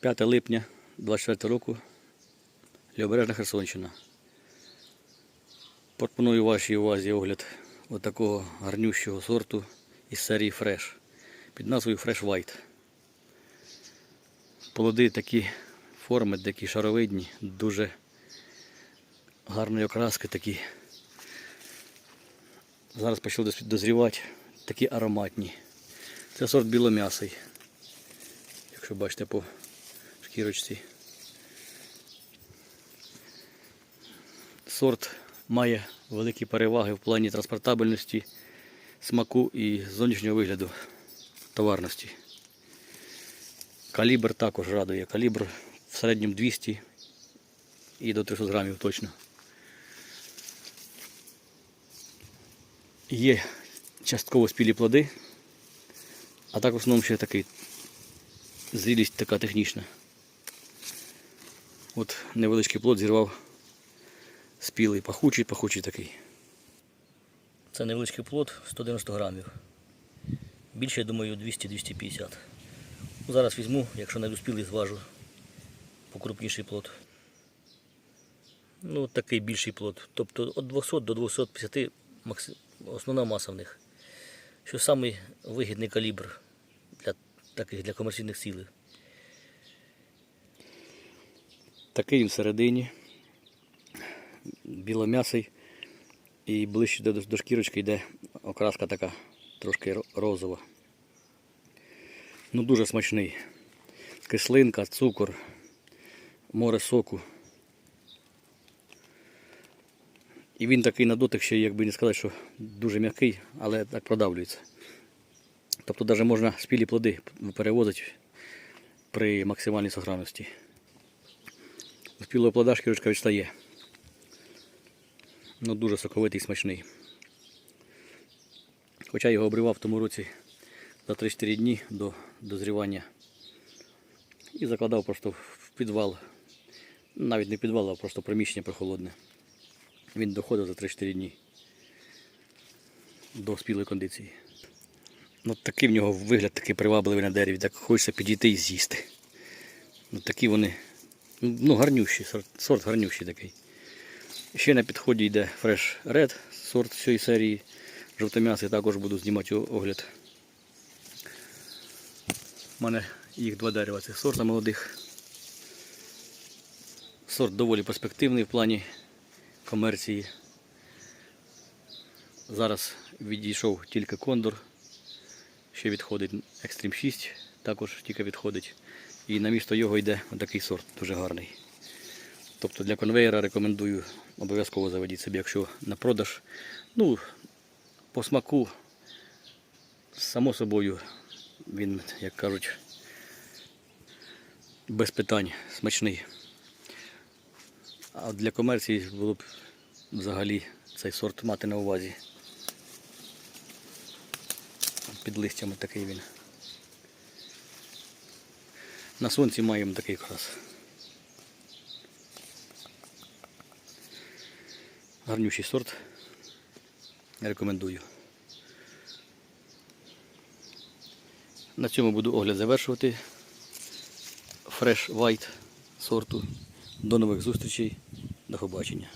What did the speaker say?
5 липня 24 року. Лівобережна Херсонщина. Пропоную вашій увазі огляд отакого гарнющого сорту із серії Fresh під назвою Fresh White. Плоди такі форми, такі шаровидні, дуже гарної окраски такі. Зараз почали дозрівати, такі ароматні. Це сорт білом'ясий. Якщо бачите по шкірочці. Сорт має великі переваги в плані транспортабельності, смаку і зовнішнього вигляду товарності. Калібр також радує. Калібр в середньому 200 і до 300 грамів точно. Є частково спілі плоди, а так в основному ще такий зрілість така технічна. От невеличкий плод зірвав спілий, пахучий, пахучий такий. Це невеличкий плод 190 грамів. Більше, я думаю, 200-250. Ну, Зараз візьму, якщо не доспілий, зважу покрупніший плод. Ну, такий більший плод. Тобто від 200 до 250 основна маса в них. Що самий калібр для таких для комерційних цілей. Такий він всередині. Білом'ясий. І ближче до, до шкірочки йде окраска така трошки розова. Ну дуже смачний. Кислинка, цукор, море соку. І він такий на дотик ще, якби не сказати, що дуже м'який, але так продавлюється. Тобто навіть можна спілі плоди перевозити при максимальній сохранності. У спілого плода шкірочка відстає. Ну дуже соковитий, смачний. Хоча його обривав в тому році за 3-4 дні до дозрівання. І закладав просто в підвал. Навіть не підвал, а просто приміщення прохолодне. Він доходив за 3-4 дні до спілої кондиції. Ну, такий в нього вигляд такий привабливий на дереві, так хочеться підійти і з'їсти. Ну, такі вони, ну, гарнющі, сорт, сорт гарнющий такий. Ще на підході йде Fresh Red, сорт цієї серії. Жовтом'ясий також буду знімати огляд. У мене їх два дерева цих сорта молодих. Сорт доволі перспективний в плані комерції. Зараз відійшов тільки кондор. Ще відходить Extreme 6, також тільки відходить. І на місто його йде отакий сорт, дуже гарний. Тобто для конвейера рекомендую обов'язково заводити собі, якщо на продаж. Ну, по смаку, само собою, він, як кажуть, без питань смачний. А для комерції було б взагалі цей сорт мати на увазі. Під листями такий він. На сонці маємо такий якраз. Гарнющий сорт. Рекомендую. На цьому буду огляд завершувати. Fresh White сорту. До нових зустрічей. До побачення.